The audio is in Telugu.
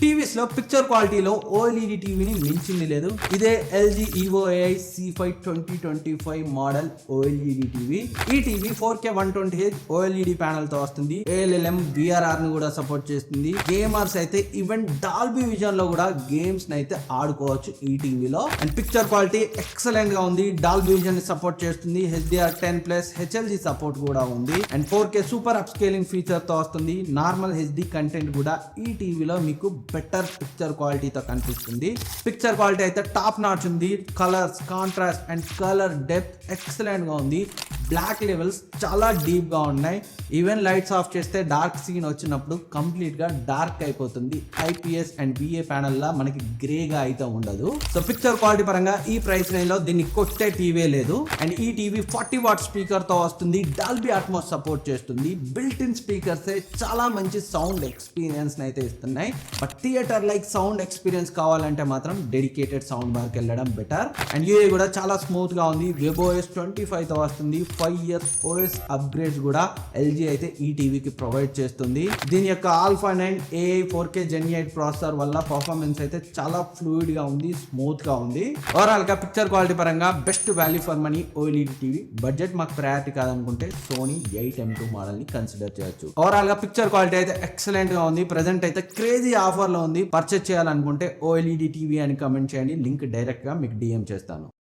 టీవీస్లో పిక్చర్ క్వాలిటీలో ఓఎల్ఈడి టీవీని మించింది లేదు. ఇదే LG ఈఓఏఐ C five twenty twenty five model OLED TV ఈ TV four K one twenty H OLED ప్యానల్తో వస్తుంది. ఏఎల్ఎల్ఎం బిఆర్ఆర్ను కూడా సపోర్ట్ చేస్తుంది. గేమర్స్ అయితే ఈవెన్ డాల్బీ విజన్లో కూడా గేమ్స్ అయితే ఆడుకోవచ్చు ఈ టీవీలో అండ్ పిక్చర్ క్వాలిటీ ఎక్సలెంట్గా ఉంది. డాల్బీ విజన్ని సపోర్ట్ చేస్తుంది. HDR ten plus HLG support కూడా ఉంది. And four K super upscaling ఫీచర్తో వస్తుంది. నార్మల్ హెచ్డి కంటెంట్ కూడా ఈ టీవీలో మీకు బెటర్ పిక్చర్ క్వాలిటీతో కనిపిస్తుంది. పిక్చర్ క్వాలిటీ అయితే టాప్ నాచ్ ఉంది. Colours contrast and colour depth ఎక్సలెంట్గా ఉంది. బ్లాక్ లెవెల్స్ చాలా డీప్గా ఉన్నాయి. ఈవెన్ లైట్స్ ఆఫ్ చేస్తే డార్క్ సీన్ వచ్చినప్పుడు కంప్లీట్గా డార్క్ అయిపోతుంది. ఐపీఎస్ అండ్ బిఏ ప్యానల్లా మనకి గ్రేగా అయితే ఉండదు. సో పిక్చర్ క్వాలిటీ పరంగా ఈ ప్రైస్ రేంజ్లో దీన్ని కొట్టే టీవీ లేదు. అండ్ ఈ టీవీ ఫార్టీ వాట్ స్పీకర్తో వస్తుంది. డాల్బీ అట్మోస్ సపోర్ట్ చేస్తుంది. బిల్ట్ ఇన్ స్పీకర్స్ చాలా మంచి సౌండ్ ఎక్స్పీరియన్స్ అయితే ఇస్తున్నాయి. But theatre like sound experience కావాలంటే మాత్రం డెడికేటెడ్ సౌండ్ బార్కి వెళ్ళడం బెటర్ అండ్ యూఏ కూడా చాలా స్మూత్గా ఉంది. వెబ్ ఓఎస్ ట్వంటీ ఫైవ్తో వస్తుంది. ఫైవ్ ఇయర్స్ ఓఎస్ అప్గ్రేడ్స్ కూడా ఎల్జీ అయితే ఈ టీవీకి ప్రొవైడ్ చేస్తుంది. దీని యొక్క alpha nine AI four K gen eight processor వల్ల పర్ఫార్మెన్స్ అయితే చాలా ఫ్లూయిడ్గా ఉంది స్మూత్గా ఉంది. ఓవరాల్గా పిక్చర్ క్వాలిటీ పరంగా best value for money OLED TV budget మాకు ప్రయారిటీ కాదనుకుంటే సోనీ ఎయిట్ ఎం టూ మోడల్ని కన్సిడర్ చేయొచ్చు. ఓవరాల్గా పిక్చర్ క్వాలిటీ అయితే ఎక్సలెంట్గా ఉంది. ప్రెసెంట్ అయితే క్రేజీ ఆఫర్ ఆఫర్లో ఉంది. పర్చేస్ చేయాలనుకుంటే ఓఎల్ఈడి టీవీ అని కమెంట్ చేయండి. లింక్ డైరెక్ట్గా మీకు డిఎం చేస్తాను.